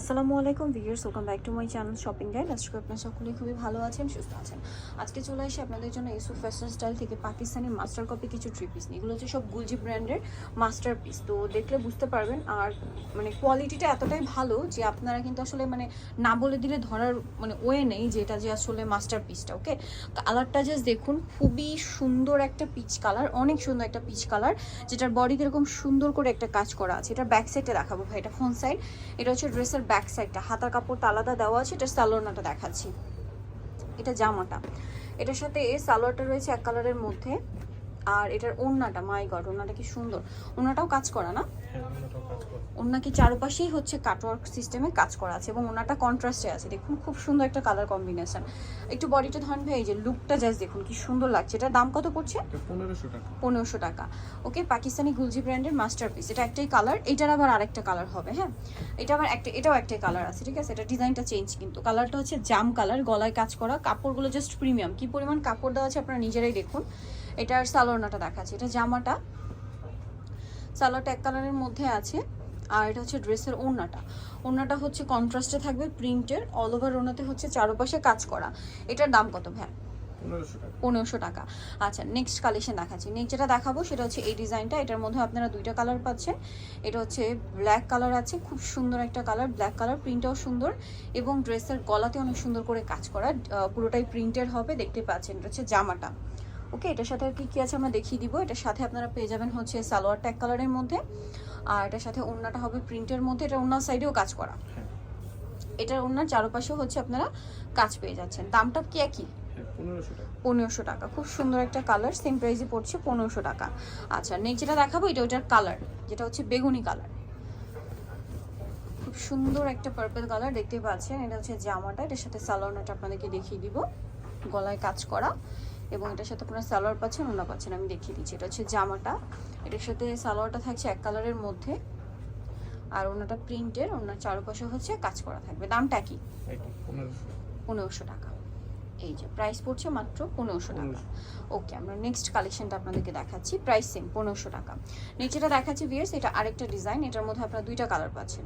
আসসালামু আলাইকুম viewers, welcome back to my channel shopping guide. আজকে আপনারা সকলেই খুবই ভালো আছেন, সুস্থ আছেন। আজকে চলে আসি আপনাদের জন্য ইউসুফ ফ্যাশন স্টাইল থেকে পাকিস্তানের মাস্টার কপি কিছু থ্রি পিস নিয়ে। এগুলো হচ্ছে সব গুলজি ব্র্যান্ডের মাস্টার পিস তো দেখলে বুঝতে পারবেন আর মানে কোয়ালিটিটা এতটাই ভালো যে আপনারা কিন্তু আসলে মানে না বলে দিলে ধরার মানে ওয়ে নেই যে এটা যে আসলে মাস্টার পিসটা ওকে কালারটা জাস্ট দেখুন, খুবই সুন্দর একটা পিচ কালার অনেক সুন্দর একটা পিচ কালার যেটার বডিতে এরকম সুন্দর করে একটা কাজ করা আছে। এটা ব্যাক সাইডে দেখাবো ভাই, এটা ফ্রন্ট সাইড এটা হচ্ছে ড্রেসের ব্যাক সাইডটা হাতার কাপড়টা আলাদা দেওয়া আছে, এটা সালোয়ারটা দেখাচ্ছি। এটা জামাটা। এটার সাথে সালোয়ারটা রয়েছে এক কালারের মধ্যে। আর এটার ওড়নাটা মাই গড ওড়নাটা কি সুন্দর। ওড়নাটাও কাজ করা না? হ্যাঁ ওনাটাও ওড়না কি চারপাশেই হচ্ছে কাটওয়ার্ক সিস্টেমে কাজ করা আছে এবং ওনাটা কন্ট্রাস্টে আছে। দেখুন খুব সুন্দর একটা কালার কম্বিনেশন একটু বডিটা ধরেন ভাই এই যে লুকটা জাস্ট দেখুন কি সুন্দর লাগছে। এটার দাম কত পড়ছে? এটা পনেরোশো টাকা। পনেরোশো টাকা। ওকে পাকিস্তানি গুলজি ব্র্যান্ডের মাস্টারপিস এটা একটাই কালার এটার আবার আরেকটা কালার হবে হ্যাঁ? এটা আবার একটা এটাও একটাই কালার আছে ঠিক আছে? এটা ডিজাইনটা চেঞ্জ কিন্তু। কালারটা হচ্ছে জাম কালার গলায় কাজ করা। কাপড়গুলো জাস্ট প্রিমিয়াম কি পরিমাণ কাপড় দেওয়া আছে আপনারা নিজেরাই দেখুন। এটার সালোয়ারনাটা দেখাচ্ছে এটা জামাটা। সালোয়ারটা এক কালারের মধ্যে আছে আর এটা হচ্ছে ড্রেসের ওড়নাটা। ওড়নাটা হচ্ছে কন্ট্রাস্টে থাকবে প্রিন্টের অল ওভার ওড়নাতে হচ্ছে চারপাশে কাজ করা। এটার দাম কত ভ্যান পনেরোশো টাকা। আচ্ছা নেক্সট কালেকশন দেখাচ্ছি। নেক্সট যেটা দেখাবো সেটা হচ্ছে এই ডিজাইনটা এটার মধ্যে আপনারা দুইটা কালার পাচ্ছেন। এটা হচ্ছে ব্ল্যাক কালার আছে খুব সুন্দর একটা কালার ব্ল্যাক কালার প্রিন্টটাও সুন্দর। এবং ড্রেসের গলাতে অনেক সুন্দর করে কাজ করা। পুরোটাই প্রিন্টের হবে দেখতে পাচ্ছেন। এটা হচ্ছে জামাটা। ওকে এটার সাথে আর কি কি আছে আমরা দেখিয়ে দিব। এটার সাথে আপনারা পেয়ে যাবেন হচ্ছে সালোয়ারটা এক কালারের মধ্যে। আর এটার সাথে ওড়নাটা হবে প্রিন্টের মধ্যে। এটা ওড়নার সাইডেও কাজ করা। হ্যাঁ। এটার ওড়নার চারপাশেও হচ্ছে আপনারা কাজ পেয়ে যাচ্ছেন। দামটা কি একই? হ্যাঁ পনেরোশো টাকা। খুব সুন্দর একটা কালার সেম প্রাইসে পড়ছে পনেরোশো টাকা। আচ্ছা নেক্সট যেটা দেখাবো এটা ওইটার কালার যেটা হচ্ছে বেগুনি কালার খুব সুন্দর একটা পার্পল কালার দেখতে পাচ্ছেন। এটা হচ্ছে জামাটা এটার সাথে সালোয়ারটা আপনাদেরকে দেখিয়ে দিব। গলায় কাজ করা। এবং এটার সাথে আপনারা সালোয়ার পাচ্ছেন ওনা পাচ্ছেন আমি দেখিয়ে দিচ্ছি। এটা হচ্ছে জামাটা। এটার সাথে সালোয়ারটা থাকছে এক কালারের মধ্যে। আর ওনাটা প্রিন্টের ওনার চারপাশে হচ্ছে কাজ করা থাকবে। দামটা কি? পনেরোশো। টাকা। এই যে প্রাইস পড়ছে মাত্র পনেরোশো টাকা। ওকে আমরা নেক্সট কালেকশনটা আপনাদেরকে দেখাচ্ছি। প্রাইস সেম পনেরোশো টাকা। যেটা দেখাচ্ছি ভিয়ার্স এটা আরেকটা ডিজাইন এটার মধ্যে আপনারা দুইটা কালার পাচ্ছেন।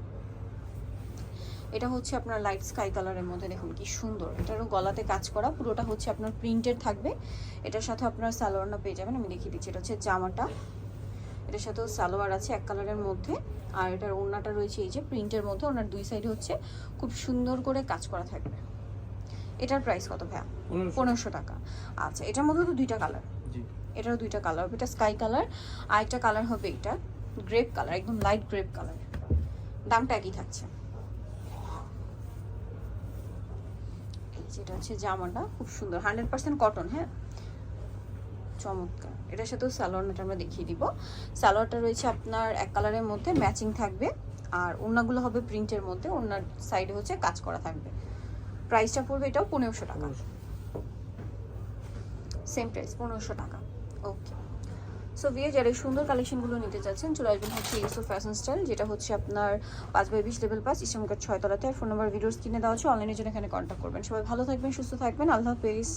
এটা হচ্ছে আপনার লাইট স্কাই কালারের মধ্যে দেখুন কি সুন্দর। এটারও গলাতে কাজ করা পুরোটা হচ্ছে আপনার প্রিন্টেড থাকবে। এটার সাথে আপনার সালোয়ারটা পেয়ে যাবেন আমি দেখিয়ে দিচ্ছি এটা হচ্ছে জামাটা। এটার সাথেও সালোয়ার আছে এক কালারের মধ্যে আর এটার ওড়নাটা রয়েছে এই যে প্রিন্টের মধ্যে ওনার দুই সাইডে হচ্ছে খুব সুন্দর করে কাজ করা থাকবে। এটার প্রাইস কত ভাইয়া? পনেরোশো। টাকা। আচ্ছা এটার মধ্যে তো দুইটা কালার এটারও দুইটা কালার হবে এটা স্কাই কালার আর একটা কালার হবে এটা গ্রেপ কালার একদম লাইট গ্রেপ কালার দামটা একই থাকছে এই যেটা হচ্ছে জামাটা খুব সুন্দর। হান্ড্রেড পার্সেন্ট কটন হ্যাঁ? চমৎকার। এটার সাথেও সালোয়ারটা আমরা দেখিয়ে দিব। সালোয়ারটা রয়েছে আপনার এক কালারের মধ্যে ম্যাচিং থাকবে। আর ওনাগুলো হবে প্রিন্টের মধ্যে ওনার সাইডে হচ্ছে কাজ করা থাকবে। প্রাইসটা পড়বে এটাও পনেরোশো টাকা। সেম প্রাইস পনেরোশো টাকা। ওকে সো ভিয়ে যারা এই সুন্দর কালেকশনগুলো নিতে চাচ্ছেন চলে আসবেন হচ্ছে ইউসো ফ্যাশন স্টাইল যেটা হচ্ছে আপনার পাঁচ বাই বিশ লেভেল পাঁচ ইসলামকার ছয়তলাতে ফোন নাম্বার ভিডিওস কিনে দেওয়া আছে অনলাইনের জন্য এখানে কন্ট্যাক্ট করবেন। সবাই ভালো থাকবেন, সুস্থ থাকবেন। আল্লাহ হাফেজ।